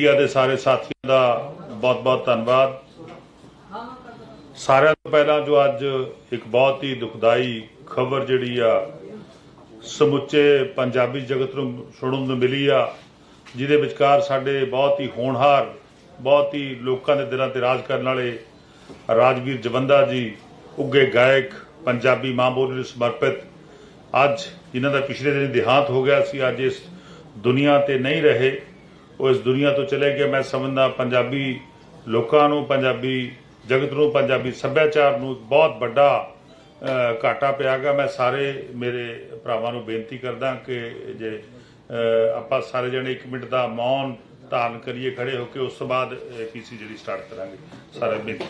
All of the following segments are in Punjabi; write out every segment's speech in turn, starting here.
ਮੀਡੀਆ ਦੇ ਸਾਰੇ ਸਾਥੀਆਂ ਦਾ ਬਹੁਤ-ਬਹੁਤ ਧੰਨਵਾਦ। ਸਾਰਿਆਂ ਤੋਂ ਪਹਿਲਾਂ ਜੋ ਅੱਜ ਇੱਕ ਬਹੁਤ ਹੀ ਦੁਖਦਾਈ ਖਬਰ ਜਿਹੜੀ ਆ, ਸਮੁੱਚੇ ਪੰਜਾਬੀ ਜਗਤ ਨੂੰ ਸੁਣਨ ਨੂੰ ਮਿਲੀ ਆ, ਜਿਹਦੇ ਵਿਚਕਾਰ ਸਾਡੇ ਬਹੁਤ ਹੀ ਹੋਣਹਾਰ, ਬਹੁਤ ਹੀ ਲੋਕਾਂ ਦੇ ਦਿਲਾਂ ਤੇ ਰਾਜ ਕਰਨ ਵਾਲੇ ਰਾਜਵੀਰ ਜਵੰਦਾ ਜੀ ਉੱਗੇ ਗਾਇਕ, ਪੰਜਾਬੀ ਮਾਂ ਬੋਲੀ ਨੂੰ ਸਮਰਪਿਤ, ਅੱਜ ਜਿਨ੍ਹਾਂ ਦਾ ਪਿਛਲੇ ਦਿਨ ਦੇਹਾਂਤ ਹੋ ਗਿਆ ਸੀ, ਅੱਜ ਇਸ ਦੁਨੀਆ ਤੇ ਨਹੀਂ ਰਹੇ। ਉਹ ਇਸ ਦੁਨੀਆ ਤੋਂ ਚਲੇ ਗਏ। ਮੈਂ ਸਮਝਦਾ ਪੰਜਾਬੀ ਲੋਕਾਂ ਨੂੰ ਪੰਜਾਬੀ ਜਗਤ ਨੂੰ ਪੰਜਾਬੀ ਸੱਭਿਆਚਾਰ ਨੂੰ ਬਹੁਤ ਵੱਡਾ ਅ, ਘਾਟਾ ਪਿਆਗਾ ਮੈਂ ਸਾਰੇ ਮੇਰੇ ਭਰਾਵਾਂ ਨੂੰ ਬੇਨਤੀ ਕਰਦਾ ਕਿ ਜੇ ਆਪਾਂ ਸਾਰੇ ਜਣੇ 1 ਮਿੰਟ ਦਾ ਮੌਨ ਧਾਰਨ ਕਰੀਏ ਖੜੇ ਹੋ ਕੇ ਉਸ ਤੋਂ ਬਾਅਦ ਪੀਸੀ ਜਿਹੜੀ ਸਟਾਰਟ ਕਰਾਂਗੇ? ਸਾਰੇ ਬੇਨਤੀ।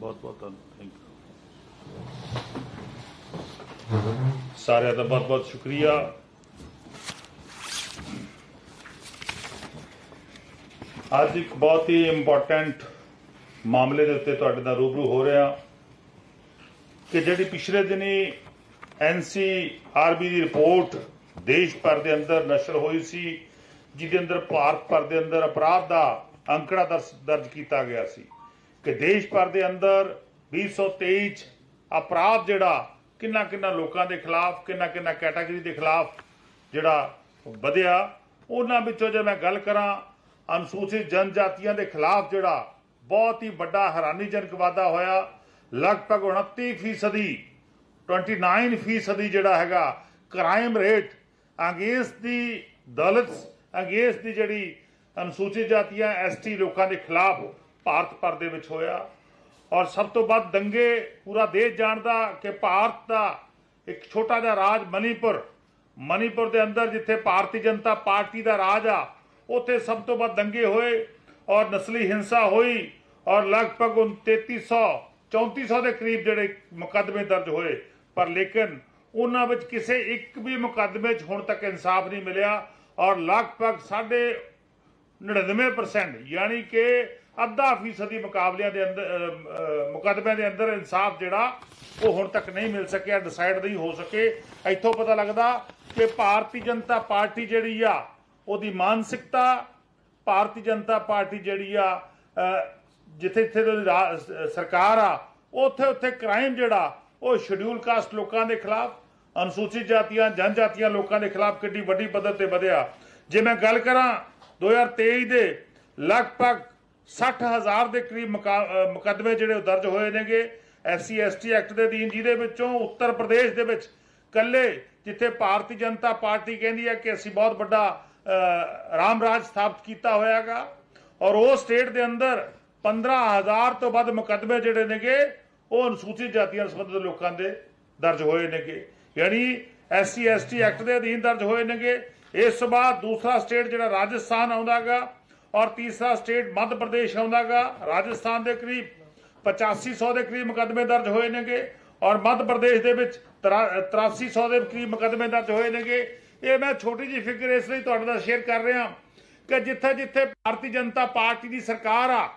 ਬਹੁਤ ਬਹੁਤ ਧੰਨਵਾਦ ਥੈਂਕ ਯੂ ਸਾਰਿਆਂ ਦਾ ਬਹੁਤ ਬਹੁਤ ਸ਼ੁਕਰੀਆ। ਅੱਜ ਇੱਕ ਬਹੁਤ ਹੀ ਇੰਪੋਰਟੈਂਟ ਮਾਮਲੇ ਦੇ ਉੱਤੇ ਤੁਹਾਡੇ ਨਾਲ ਰੂਬਰੂ ਹੋ ਰਿਹਾ ਕਿ ਜਿਹੜੀ ਪਿਛਲੇ ਦਿਨੀ ਐਨਸੀਆਰਬੀ ਦੀ ਰਿਪੋਰਟ ਦੇਸ਼ ਭਰ ਦੇ ਅੰਦਰ ਨਸ਼ਰ ਹੋਈ ਸੀ, ਜਿਹਦੇ ਅੰਦਰ ਭਾਰਤ ਭਰ ਦੇ ਅੰਦਰ ਅਪਰਾਧ ਦਾ ਅੰਕੜਾ ਦਰਜ ਦਰਜ ਕੀਤਾ ਗਿਆ ਸੀ। ਕਿ ਦੇਸ਼ ਭਰ ਦੇ ਅੰਦਰ 2023 ਚ ਅਪਰਾਧ ਜਿਹੜਾ ਕਿੰਨਾ ਕਿੰਨਾ ਲੋਕਾਂ ਦੇ ਖਿਲਾਫ, ਕਿੰਨਾ ਕਿੰਨਾ ਕੈਟਾਗਰੀ ਦੇ ਖਿਲਾਫ ਜਿਹੜਾ ਵਧਿਆ, ਉਹਨਾਂ ਵਿੱਚੋਂ ਜੇ ਮੈਂ ਗੱਲ ਕਰਾਂ, ਅਨੁਸੂਚਿਤ ਜਨਜਾਤੀਆਂ ਦੇ ਖਿਲਾਫ ਜਿਹੜਾ ਬਹੁਤ ਹੀ ਵੱਡਾ ਹੈਰਾਨੀਜਨਕ ਵਾਧਾ ਹੋਇਆ, ਲਗਭਗ 29 ਫੀਸਦੀ 29 ਫੀਸਦੀ ਜਿਹੜਾ ਹੈਗਾ crime rate against the Dalits against the ਜਿਹੜੀ ਅਨੁਸੂਚਿਤ ਜਾਤੀਆਂ ਐਸਟੀ ਲੋਕਾਂ ਦੇ ਖਿਲਾਫ ਭਾਰਤ ਭਰ ਦੇ ਵਿੱਚ ਹੋਇਆ। ਔਰ ਸਭ ਤੋਂ ਵੱਧ ਦੰਗੇ ਪੂਰਾ ਦੇਸ਼ ਜਾਣਦਾ ਕਿ ਭਾਰਤ ਦਾ ਇੱਕ ਛੋਟਾ ਜਿਹਾ ਰਾਜ ਮਨੀਪੁਰ। ਮਨੀਪੁਰ ਦੇ ਅੰਦਰ ਜਿੱਥੇ ਭਾਰਤੀ ਜਨਤਾ ਪਾਰਟੀ ਦਾ ਰਾਜ ਆ, ਉੱਥੇ ਸਭ ਤੋਂ ਵੱਧ ਦੰਗੇ ਹੋਏ ਔਰ ਨਸਲੀ ਹਿੰਸਾ ਹੋਈ ਔਰ ਲਗਭਗ 3300 3400 ਦੇ ਕਰੀਬ ਜਿਹੜੇ ਮੁਕੱਦਮੇ ਦਰਜ ਹੋਏ। ਪਰ ਲੇਕਿਨ ਉਹਨਾਂ ਵਿੱਚ ਕਿਸੇ ਇੱਕ ਵੀ ਮੁਕੱਦਮੇ 'ਚ ਹੁਣ ਤੱਕ ਇਨਸਾਫ ਨਹੀਂ ਮਿਲਿਆ ਔਰ ਲਗਭਗ ਸਾਢੇ 99% ਯਾਨੀ ਕਿ ਅੱਧਾ ਫੀਸਦੀ ਮੁਕਾਬਲਿਆਂ ਦੇ ਅੰਦਰ ਅਹ, ਮੁਕੱਦਮਿਆਂ ਦੇ ਅੰਦਰ ਇਨਸਾਫ ਜਿਹੜਾ ਉਹ ਹੁਣ ਤੱਕ ਨਹੀਂ ਮਿਲ ਸਕਿਆ ਡਿਸਾਈਡ ਨਹੀਂ ਹੋ ਸਕੇ। ਇੱਥੋਂ ਪਤਾ ਲੱਗਦਾ ਕਿ ਭਾਰਤੀ ਜਨਤਾ ਪਾਰਟੀ ਜਿਹੜੀ ਆ ਉਹਦੀ ਮਾਨਸਿਕਤਾ ਭਾਰਤੀ ਜਨਤਾ ਪਾਰਟੀ ਜਿਹੜੀ ਆ ਜਿੱਥੇ ਜਿੱਥੇ ਦੀ ਰਾ- ਸਰਕਾਰ ਆ ਉੱਥੇ ਉੱਥੇ ਕ੍ਰਾਈਮ ਜਿਹੜਾ ਉਹ ਸ਼ਡਿਊਲ ਕਾਸਟ ਲੋਕਾਂ ਦੇ ਖਿਲਾਫ ਅਨੁਸੂਚਿਤ ਜਾਤੀਆਂ ਜਨਜਾਤੀਆਂ ਲੋਕਾਂ ਦੇ ਖਿਲਾਫ ਕਿੰਨੀ ਵੱਡੀ ਪੱਧਰ ਤੇ ਵਧਿਆ। ਜੇ ਮੈਂ ਗੱਲ ਕਰਾਂ 2023 ਦੇ ਲਗਭਗ 60000 ਦੇ ਕਰੀਬ ਮੁਕਾ- ਮੁਕੱਦਮੇ ਜਿਹੜੇ ਉਹ ਦਰਜ ਹੋਏ ਨੇਗੇ। ਐਸਸੀ ਐਸਟੀ ਐਕਟ ਦੇ ਅਧੀਨ ਜਿਹਦੇ ਵਿੱਚੋਂ ਉੱਤਰ ਪ੍ਰਦੇਸ਼ ਦੇ ਵਿੱਚ ਕੱਲੇ ਜਿੱਥੇ ਭਾਰਤੀ ਜਨਤਾ ਪਾਰਟੀ ਕਹਿੰਦੀ ਹੈ ਕਿ ਅਸੀਂ ਬਹੁਤ ਵੱਡਾ ਅ, ਰਾਮ ਰਾਜ ਸਥਾਪਿਤ ਕੀਤਾ ਹੋਇਆਗਾ। ਔਰ ਉਹ ਸਟੇਟ ਦੇ ਅੰਦਰ 15000 ਤੋਂ ਵੱਧ ਮੁਕੱਦਮੇ ਜਿਹੜੇ ਨੇਗੇ ਉਹ ਅਨੁਸੂਚਿਤ ਜਾਤੀਆਂ ਨਾਲ ਸੰਬੰਧਿਤ ਲੋਕਾਂ ਦੇ ਦਰਜ ਹੋਏ ਨੇਗੇ। ਯਾਨੀ ਐਸਸੀ ਐਸਟੀ ਐਕਟ ਦੇ ਅਧੀਨ ਦਰਜ ਹੋਏ ਨੇਗੇ। ਇਸ ਤੋਂ ਬਾਅਦ ਦੂਸਰਾ ਸਟੇਟ ਜਿਹੜਾ ਰਾਜਸਥਾਨ ਆਉਂਦਾਗਾ ਔਰ ਤੀਸਰਾ ਸਟੇਟ ਮੱਧ ਪ੍ਰਦੇਸ਼ ਆਉਂਦਾਗਾ, ਰਾਜਸਥਾਨ ਦੇ ਕਰੀਬ 8500 ਦੇ ਕਰੀਬ ਮੁਕੱਦਮੇ ਦਰਜ ਹੋਏ ਨੇਗੇ ਔਰ ਮੱਧ ਪ੍ਰਦੇਸ਼ ਦੇ ਵਿੱਚ 8300 ਦੇ ਕਰੀਬ ਮੁਕੱਦਮੇ ਦਰਜ ਹੋਏ ਨੇਗੇ। ਇਹ ਮੈਂ ਛੋਟੀ ਜਿਹੀ ਫਿਕਰ ਇਸ ਲਈ ਤੁਹਾਡੇ ਨਾਲ ਸ਼ੇਅਰ ਕਰ ਰਿਹਾ ਕਿ ਜਿੱਥੇ ਜਿੱਥੇ ਭਾਰਤੀ ਜਨਤਾ ਪਾਰਟੀ ਦੀ ਸਰਕਾਰ ਆ,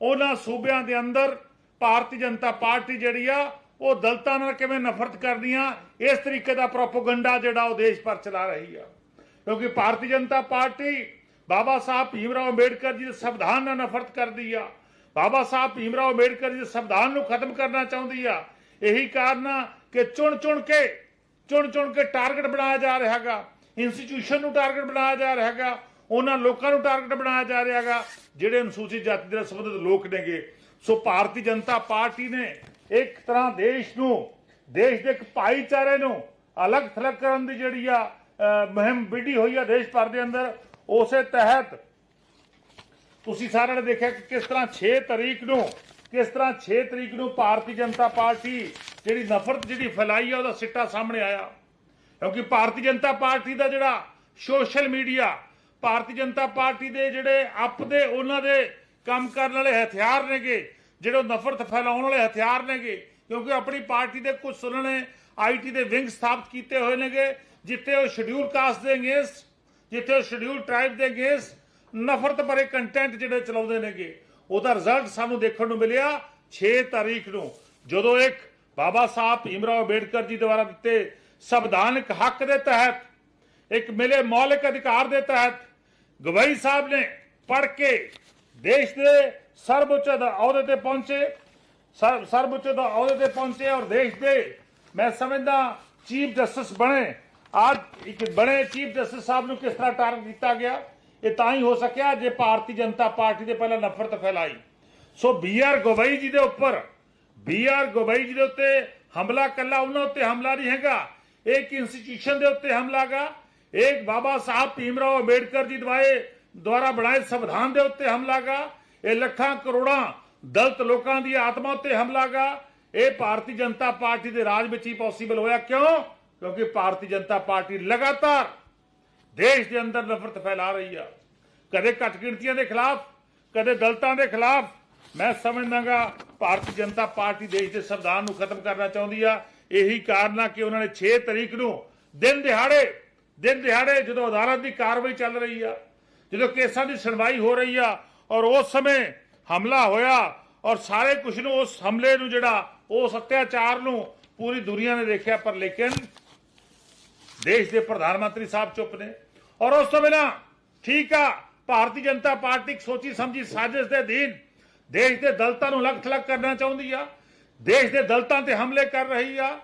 ਉਹਨਾਂ ਸੂਬਿਆਂ ਦੇ ਅੰਦਰ ਭਾਰਤੀ ਜਨਤਾ ਪਾਰਟੀ ਜਿਹੜੀ ਆ, ਉਹ ਦਲਤਾਂ ਨਾਲ ਕਿਵੇਂ ਨਫ਼ਰਤ ਕਰਦੀਆਂ, ਇਸ ਤਰੀਕੇ ਦਾ ਪ੍ਰੋਪਗੈਂਡਾ ਜਿਹੜਾ ਉਹ ਦੇਸ਼ ਭਰ ਚਲਾ ਰਹੀ ਆ। ਕਿਉਂਕਿ ਭਾਰਤੀ ਜਨਤਾ ਪਾਰਟੀ ਬਾਬਾ ਸਾਹਿਬ ਭੀਮਰਾਓ ਅੰਬੇਡਕਰ ਜੀ ਦੇ ਸੰਵਿਧਾਨ ਨਾਲ ਨਫ਼ਰਤ ਕਰਦੀ ਆ। ਬਾਬਾ ਸਾਹਿਬ ਭੀਮਰਾਓ ਅੰਬੇਡਕਰ ਜੀ ਦੇ ਸੰਵਿਧਾਨ ਨੂੰ ਖਤਮ ਕਰਨਾ ਚਾਹੁੰਦੀ ਆ। ਇਹੀ ਕਾਰਨ ਆ ਕਿ ਚੁਣ ਚੁਣ ਕੇ, ਚੁਣ ਚੁਣ ਕੇ ਟਾਰਗੇਟ ਬਣਾਇਆ ਜਾ ਰਿਹਾ ਹੈਗਾ। ਇੰਸਟੀਟਿਊਸ਼ਨ ਨੂੰ ਟਾਰਗੇਟ ਬਣਾਇਆ ਜਾ ਰਿਹਾ ਹੈਗਾ। ਉਹਨਾਂ ਲੋਕਾਂ ਨੂੰ ਟਾਰਗੇਟ ਬਣਾਇਆ ਜਾ ਰਿਹਾ ਹੈਗਾ। ਜਿਹੜੇ ਅਨੁਸੂਚਿਤ ਜਾਤੀ ਦੇ ਨਾਲ ਸੰਬੰਧਿਤ ਲੋਕ ਨੇਗੇ। ਸੋ ਭਾਰਤੀ ਜਨਤਾ ਪਾਰਟੀ ਨੇ ਇੱਕ ਤਰ੍ਹਾਂ ਦੇਸ਼ ਨੂੰ, ਦੇਸ਼ ਦੇ ਇੱਕ ਭਾਈਚਾਰੇ ਨੂੰ ਅਲੱਗ ਥਲੱਗ ਕਰਨ ਦੀ ਜਿਹੜੀ ਆ ਮੁਹਿੰਮ ਵਿੱਢੀ ਹੋਈ ਆ ਦੇਸ਼ ਭਰ ਦੇ ਅੰਦਰ। ਉਸੇ ਤਹਿਤ ਤੁਸੀਂ ਸਾਰਿਆਂ ਨੇ ਦੇਖਿਆ ਕਿ ਕਿਸ ਤਰ੍ਹਾਂ 6 ਤਰੀਕ ਨੂੰ, ਕਿਸ ਤਰ੍ਹਾਂ 6 ਤਰੀਕ ਨੂੰ ਭਾਰਤੀ ਜਨਤਾ ਪਾਰਟੀ ਜਿਹੜੀ ਨਫ਼ਰਤ ਜਿਹੜੀ ਫੈਲਾਈ ਆ, ਉਹਦਾ ਸਿੱਟਾ ਸਾਹਮਣੇ ਆਇਆ। ਕਿਉਂਕਿ ਭਾਰਤੀ ਜਨਤਾ ਪਾਰਟੀ ਦਾ ਜਿਹੜਾ social media, Bharatiya Janata party ਦੇ ਜਿਹੜੇ ਅਪ ਦੇ, ਉਹਨਾਂ ਦੇ ਕੰਮ ਕਰਨ ਵਾਲੇ ਹਥਿਆਰ ਨੇਗੇ, ਜਿਹੜੇ ਉਹ ਨਫ਼ਰਤ ਫੈਲਾਉਣ ਵਾਲੇ ਹਥਿਆਰ ਨੇਗੇ, ਕਿਉਂਕਿ ਆਪਣੀ ਪਾਰਟੀ ਦੇ ਕੁਝ ਉਹਨਾਂ ਨੇ ਆਈਟੀ ਦੇ ਵਿੰਗ ਸਥਾਪਿਤ ਕੀਤੇ ਹੋਏ ਨੇਗੇ, ਜਿੱਥੇ ਉਹ ਸ਼ਡਿਊਲ ਕਾਸਟ ਦੇ ਅਗੇਂਸਟ ਜਿੱਥੇ ਉਹ ਸ਼ਡਿਊਲ ਟ੍ਰਾਈਬ ਦੇ ਅਗੇਂਸਟ ਨਫ਼ਰਤ ਭਰੇ ਕੰਟੈਂਟ ਜਿਹੜੇ ਚਲਾਉਂਦੇ ਨੇਗੇ, ਉਹਦਾ ਰਿਜ਼ਲਟ ਸਾਨੂੰ ਦੇਖਣ ਨੂੰ ਮਿਲਿਆ 6 ਤਾਰੀਖ ਨੂੰ, ਜਦੋਂ ਇੱਕ ਬਾਬਾ ਸਾਹਿਬ ਭੀਮਰਾਓ ਅੰਬੇਡਕਰ ਜੀ ਦੁਆਰਾ ਦਿੱਤੇ ਸੰਵਿਧਾਨਕ ਹੱਕ ਦੇ ਤਹਿਤ, ਇੱਕ ਮਿਲੇ ਮੌਲਿਕ ਅਧਿਕਾਰ ਦੇ ਤਹਿਤ, ਗਵਾਈ ਸਾਹਿਬ ਨੇ ਪੜ੍ਹ ਕੇ ਦੇਸ਼ ਦੇ ਸਰਵਉੱਚ ਅਹੁਦੇ ਤੇ ਪਹੁੰਚੇ ਸਰਵਉੱਚ ਅਹੁਦੇ ਤੇ ਪਹੁੰਚੇ ਔਰ ਦੇਸ਼ ਦੇ, ਮੈਂ ਸਮਝਦਾ, ਚੀਫ ਜਸਟਿਸ ਬਣੇ। ਅੱਜ ਇੱਕ ਬਣੇ ਚੀਫ ਜਸਟਿਸ ਸਾਹਿਬ ਨੂੰ ਕਿਸ ਤਰ੍ਹਾਂ ਟਾਰਗੇਟ ਕੀਤਾ ਗਿਆ, ਇਹ ਤਾਂ ਹੀ ਹੋ ਸਕਿਆ ਜੇ ਭਾਰਤੀ ਜਨਤਾ ਪਾਰਟੀ ਦੇ ਪਹਿਲਾਂ ਨਫ਼ਰਤ ਫੈਲਾਈ। ਸੋ ਬੀ ਆਰ ਗਵਈ ਜੀ ਦੇ ਉੱਪਰ, ਬੀ ਆਰ ਗਵਈ ਜੀ ਦੇ ਉੱਤੇ ਹਮਲਾ ਕੱਲਾ ਉਹਨਾਂ ਉੱਤੇ ਹਮਲਾ ਨਹੀਂ ਹੈਗਾ, ਇੱਕ ਇੰਸਟੀਟਿਊਸ਼ਨ ਦੇ ਉੱਤੇ ਹਮਲਾ ਗਾ ਇੱਕ ਬਾਬਾ ਸਾਹਿਬ ਭੀਮਰਾਓ ਅੰਬੇਡਕਰ ਜੀ ਦਵਾਏ ਦੁਆਰਾ ਬਣਾਏ ਸੰਵਿਧਾਨ ਦੇ ਉੱਤੇ ਹਮਲਾ ਗਾ ਇਹ ਲੱਖਾਂ ਕਰੋੜਾਂ ਦਲਤ ਲੋਕਾਂ ਦੀ ਆਤਮਾ ਉੱਤੇ ਹਮਲਾ ਗਾ ਇਹ ਭਾਰਤੀ ਜਨਤਾ ਪਾਰਟੀ ਦੇ ਰਾਜ ਵਿੱਚ ਹੀ ਪੋਸੀਬਲ ਹੋਇਆ। ਕਿਉਂ? ਕਿਉਂਕਿ ਭਾਰਤੀ ਜਨਤਾ ਪਾਰਟੀ ਲਗਾਤਾਰ ਦੇਸ਼ ਦੇ ਅੰਦਰ ਨਫ਼ਰਤ ਫੈਲਾ ਰਹੀ ਆ। ਕਦੇ ਘੱਟ ਗਿਣਤੀਆਂ ਦੇ ਖਿਲਾਫ, ਕਦੇ ਦਲਤਾਂ ਦੇ ਖਿਲਾਫ। ਮੈਂ ਸਮਝਦਾਗਾ ਭਾਰਤੀ ਜਨਤਾ ਪਾਰਟੀ ਦੇਸ਼ ਦੇ ਸੰਵਿਧਾਨ ਨੂੰ ਖਤਮ ਕਰਨਾ ਚਾਹੁੰਦੀ ਆ। ਇਹੀ ਕਾਰਨ ਆ ਕਿ ਉਹਨਾਂ ਨੇ 6 ਤਰੀਕ ਨੂੰ ਦਿਨ ਦਿਹਾੜੇ ਦਿਨ ਦਿਹਾੜੇ ਜਦੋਂ ਅਦਾਲਤ ਦੀ ਕਾਰਵਾਈ ਚੱਲ ਰਹੀ ਆ, ਜਦੋਂ ਕੇਸਾਂ ਦੀ ਸੁਣਵਾਈ ਹੋ ਰਹੀ ਆ ਔਰ ਉਸ ਸਮੇਂ ਹਮਲਾ ਹੋਇਆ ਔਰ ਸਾਰੇ ਕੁਝ ਨੂੰ ਉਸ ਹਮਲੇ ਨੂੰ ਜਿਹੜਾ ਉਸ ਅਤਿਆਚਾਰ ਨੂੰ ਪੂਰੀ ਦੁਨੀਆ ਨੇ ਦੇਖਿਆ ਪਰ ਲੇਕਿਨ ਦੇਸ਼ ਦੇ ਪ੍ਰਧਾਨ ਮੰਤਰੀ ਸਾਹਿਬ ਚੁੱਪ ਨੇ। ਔਰ ਉਸ ਤੋਂ ਬਿਨਾਂ ਠੀਕ ਆ, ਭਾਰਤੀ ਜਨਤਾ ਪਾਰਟੀ ਇੱਕ ਸੋਚੀ ਸਮਝੀ ਸਾਜ਼ਿਸ਼ ਦੇ ਅਧੀਨ ਦੇਸ਼ ਦੇ ਦਲਤਾਂ ਨੂੰ ਲੱਖ ਥਲੱਗ ਕਰਨਾ ਚਾਹੁੰਦੀ ਆ, ਦੇਸ਼ ਦੇ ਦਲਤਾਂ ਤੇ ਹਮਲੇ ਕਰ ਰਹੀ ਆ,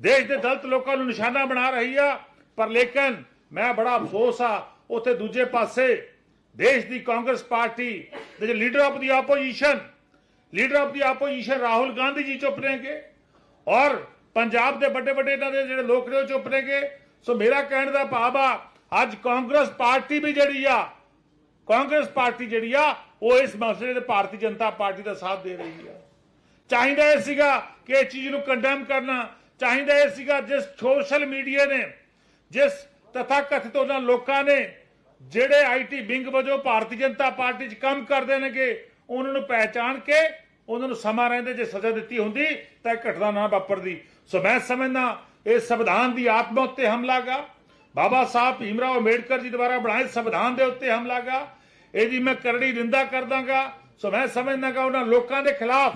ਦੇਸ਼ ਦੇ ਦਲਤ ਲੋਕਾਂ ਨੂੰ ਨਿਸ਼ਾਨਾ ਬਣਾ ਰਹੀ ਆ। ਪਰ ਲੇਕਿਨ ਮੈਂ ਬੜਾ ਅਫਸੋਸ ਆ, ਉਥੇ ਦੂਜੇ ਪਾਸੇ ਦੇਸ਼ ਦੀ ਕਾਂਗਰਸ ਪਾਰਟੀ ਦੇ leader of the opposition, leader of the opposition Rahul Gandhi ji ਚੁੱਪ ਨੇਗੇ। ਔਰ ਪੰਜਾਬ ਦੇ ਵੱਡੇ ਵੱਡੇ ਇਹਨਾਂ ਦੇ ਜਿਹੜੇ ਲੋਕ ਨੇ ਉਹ ਚੁੱਪ ਨੇਗੇ। ਸੋ ਮੇਰਾ ਕਹਿਣ ਦਾ ਭਾਵ ਆ, ਅੱਜ ਕਾਂਗਰਸ ਪਾਰਟੀ ਵੀ ਜਿਹੜੀ ਆ, ਕਾਂਗਰਸ ਪਾਰਟੀ ਜਿਹੜੀ ਆ, ਉਹ ਇਸ ਮਸਲੇ ਦੇ ਭਾਰਤੀ ਜਨਤਾ ਪਾਰਟੀ ਦਾ ਸਾਥ ਦੇ ਰਹੀ ਆ। ਚਾਹੀਦਾ ਇਹ ਸੀਗਾ ਕਿ ਇਹ ਚੀਜ਼ ਨੂੰ ਕੰਡੈਮ ਕਰਨਾ, ਚਾਹੀਦਾ ਇਹ ਸੀਗਾ ਜਿਸ ਸੋਸ਼ਲ ਮੀਡੀਆ ਨੇ, ਜਿਸ ਤਥਾ ਉਹਨਾਂ ਲੋਕਾਂ ਨੇ, ਜਿਹੜੇ ਆਈਟੀ ਵਿੰਗ ਵਜੋਂ ਭਾਰਤੀ ਜਨਤਾ ਪਾਰਟੀ 'ਚ ਕੰਮ ਕਰਦੇ ਨੇਗੇ, ਉਹਨਾਂ ਨੂੰ ਪਹਿਚਾਣ ਕੇ ਉਹਨਾਂ ਨੂੰ ਸਮਾਂ ਰਹਿੰਦੇ ਜੇ ਸਜ਼ਾ ਦਿੱਤੀ ਹੁੰਦੀ, ਤਾਂ ਇਹ ਘਟਨਾ ਨਾ ਵਾਪਰਦੀ। ਸੋ ਮੈਂ ਸਮਝਦਾ ਇਹ ਸੰਵਿਧਾਨ ਦੀ ਆਤਮਾ ਉੱਤੇ ਹਮਲਾ ਗਾ। ਬਾਬਾ ਸਾਹਿਬ ਭੀਮਰਾਓ ਅੰਬੇਡਕਰ ਜੀ ਦੁਆਰਾ ਬਣਾਏ ਸੰਵਿਧਾਨ ਦੇ ਉੱਤੇ ਹਮਲਾ ਗਾ। ਇਹਦੀ ਮੈਂ ਕਰੜੀ ਨਿੰਦਾ ਕਰਦਾਗਾ ਸੋ ਮੈਂ ਸਮਝਦਾਗਾ ਉਹਨਾਂ ਲੋਕਾਂ ਦੇ ਖਿਲਾਫ,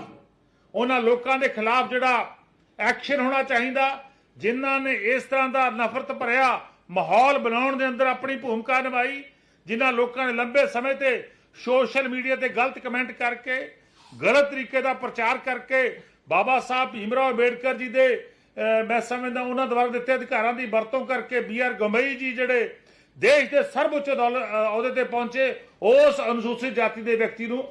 ਉਹਨਾਂ ਲੋਕਾਂ ਦੇ ਖਿਲਾਫ ਜਿਹੜਾ ਐਕਸ਼ਨ ਹੋਣਾ ਚਾਹੀਦਾ, ਜਿਨ੍ਹਾਂ ਨੇ ਇਸ ਤਰ੍ਹਾਂ ਦਾ ਨਫ਼ਰਤ ਭਰਿਆ ਮਾਹੌਲ ਬਣਾਉਣ ਦੇ ਅੰਦਰ ਆਪਣੀ ਭੂਮਿਕਾ ਨਿਭਾਈ, ਜਿਨ੍ਹਾਂ ਲੋਕਾਂ ਨੇ ਲੰਬੇ ਸਮੇਂ ਤੇ ਸੋਸ਼ਲ ਮੀਡੀਆ ਤੇ ਗਲਤ ਕਮੈਂਟ ਕਰਕੇ, ਗਲਤ ਤਰੀਕੇ ਦਾ ਪ੍ਰਚਾਰ ਕਰਕੇ ਬਾਬਾ ਸਾਹਿਬ ਭੀਮਰਾਓ ਅੰਬੇਡਕਰ ਜੀ ਦੇ ਮੈਂ ਸਮਝਦਾ ਉਹਨਾਂ ਦੁਆਰਾ ਦਿੱਤੇ ਅਧਿਕਾਰਾਂ ਦੀ ਵਰਤੋਂ ਕਰਕੇ ਬੀ ਆਰ ਜੀ ਜਿਹੜੇ ਦੇਸ਼ ਦੇ ਸਰਵਉੱਚ ਅਹੁਦੇ ਤੇ ਪਹੁੰਚੇ, ਉਸ ਅਨੁਸੂਚਿਤ ਜਾਤੀ ਦੇ ਵਿਅਕਤੀ ਨੂੰ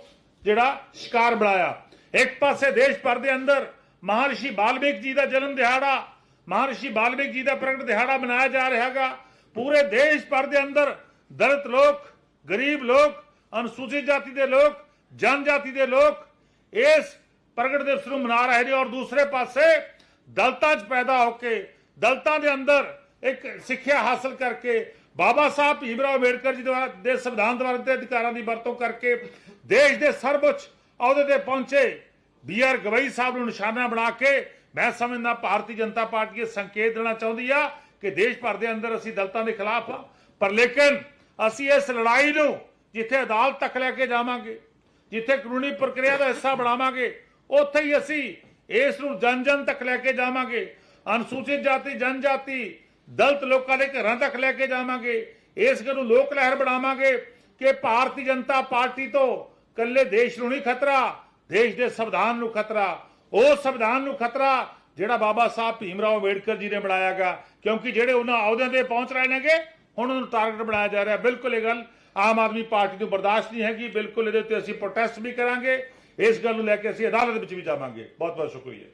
ਜਿਹੜਾ ਸ਼ਿਕਾਰ ਬਣਾਇਆ। ਇੱਕ ਪਾਸੇ ਦੇਸ਼ ਭਰ ਦੇ ਅੰਦਰ ਮਹਾਰਿਸ਼ੀ ਬਾਲਮੀਕ ਜੀ ਦਾ ਜਨਮ ਦਿਹਾੜਾ, ਮਹਰਸ਼ੀ ਵਾਲਮੀਕ ਜੀ ਦਾ ਪ੍ਰਗਟ ਦਿਹਾੜਾ ਮਨਾਇਆ ਜਾ ਰਿਹਾ ਹੈਗਾ। ਪੂਰੇ ਦੇਸ਼ ਭਰ ਦੇ ਅੰਦਰ ਦਲਿਤ ਲੋਕ, ਗਰੀਬ ਲੋਕ, ਅਨੁਸੂਚਿਤ ਜਾਤੀ ਦੇ ਲੋਕ ਜਨਜਾਤੀ ਦੇ ਲੋਕ ਇਸ ਪ੍ਰਗਟ ਦਿਵਸ ਨੂੰ ਮਨਾ ਰਹੇ ਨੇ ਔਰ ਦੂਸਰੇ ਪਾਸੇ ਦਲਤਾਂ 'ਚ ਪੈਦਾ ਹੋ ਕੇ, ਦਲਤਾਂ ਦੇ ਅੰਦਰ ਇੱਕ ਸਿੱਖਿਆ ਹਾਸਲ ਕਰਕੇ, ਬਾਬਾ ਸਾਹਿਬ ਭੀਮ ਰਾਓ ਅੰਬੇਡਕਰ ਜੀ ਦੇ ਸੰਵਿਧਾਨ ਦੁਆਰਾ ਦਿੱਤੇ ਅਧਿਕਾਰਾਂ ਦੀ ਵਰਤੋਂ ਕਰਕੇ ਦੇਸ਼ ਦੇ ਸਰਵਉੱਚ ਅਹੁਦੇ ਤੇ ਪਹੁੰਚੇ ਬੀ ਆਰ ਗਵਈ ਸਾਹਿਬ ਨੂੰ ਨਿਸ਼ਾਨਾ ਬਣਾ ਕੇ, ਮੈਂ ਸਮਝਦਾ ਭਾਰਤੀ ਜਨਤਾ ਪਾਰਟੀ ਇਹ ਸੰਕੇਤ ਦੇਣਾ ਚਾਹੁੰਦੀ ਆ ਕਿ ਦੇਸ਼ ਭਰ ਦੇ ਅੰਦਰ ਅਸੀਂ ਦਲਤਾਂ ਦੇ ਖਿਲਾਫ ਆ ਪਰ ਲੇਕਿਨ ਅਸੀਂ ਇਸ ਲੜਾਈ ਨੂੰ ਜਿੱਥੇ ਅਦਾਲਤ ਤੱਕ ਲੈ ਕੇ ਜਾਵਾਂਗੇ, ਜਿੱਥੇ ਕਾਨੂੰਨੀ ਪ੍ਰਕਿਰਿਆ ਦਾ ਹਿੱਸਾ ਬਣਾਵਾਂਗੇ, ਉੱਥੇ ਹੀ ਅਸੀਂ ਇਸ ਨੂੰ ਜਨ ਜਨ ਤੱਕ ਲੈ ਕੇ ਜਾਵਾਂਗੇ। ਅਨੁਸੂਚਿਤ ਜਾਤੀ, ਜਨਜਾਤੀ, ਦਲਿਤ ਲੋਕਾਂ ਦੇ ਘਰਾਂ ਤੱਕ ਲੈ ਕੇ ਜਾਵਾਂਗੇ। ਇਸ ਗੱਲ ਨੂੰ ਲੋਕ ਲਹਿਰ ਬਣਾਵਾਂਗੇ ਕਿ ਭਾਰਤੀ ਜਨਤਾ ਪਾਰਟੀ ਤੋਂ ਕੱਲੇ ਦੇਸ਼ ਨੂੰ ਨਹੀਂ ਖਤਰਾ, ਦੇਸ਼ ਦੇ ਸੰਵਿਧਾਨ ਨੂੰ ਖਤਰਾ। ਉਹ ਸੰਵਿਧਾਨ ਨੂੰ ਖਤਰਾ ਜਿਹੜਾ ਬਾਬਾ ਸਾਹਿਬ ਭੀਮ ਰਾਓ ਅੰਬੇਡਕਰ ਜੀ ਨੇ ਬਣਾਇਆਗਾ ਕਿਉਂਕਿ ਜਿਹੜੇ ਉਹਨਾਂ ਅਹੁਦਿਆਂ ਤੇ ਪਹੁੰਚ ਰਹੇ ਨੇਗੇ, ਹੁਣ ਉਹਨਾਂ ਨੂੰ ਟਾਰਗੇਟ ਬਣਾਇਆ ਜਾ ਰਿਹਾ। ਬਿਲਕੁਲ ਇਹ ਗੱਲ ਆਮ ਆਦਮੀ ਪਾਰਟੀ ਨੂੰ ਬਰਦਾਸ਼ਤ ਨਹੀਂ ਹੈਗੀ। ਬਿਲਕੁਲ ਇਹਦੇ ਉੱਤੇ ਅਸੀਂ ਪ੍ਰੋਟੈਸਟ ਵੀ ਕਰਾਂਗੇ। ਇਸ ਗੱਲ ਨੂੰ ਲੈ ਕੇ ਅਸੀਂ ਅਦਾਲਤ ਵਿੱਚ ਵੀ ਜਾਵਾਂਗੇ। ਬਹੁਤ ਬਹੁਤ ਸ਼ੁਕਰੀਆ।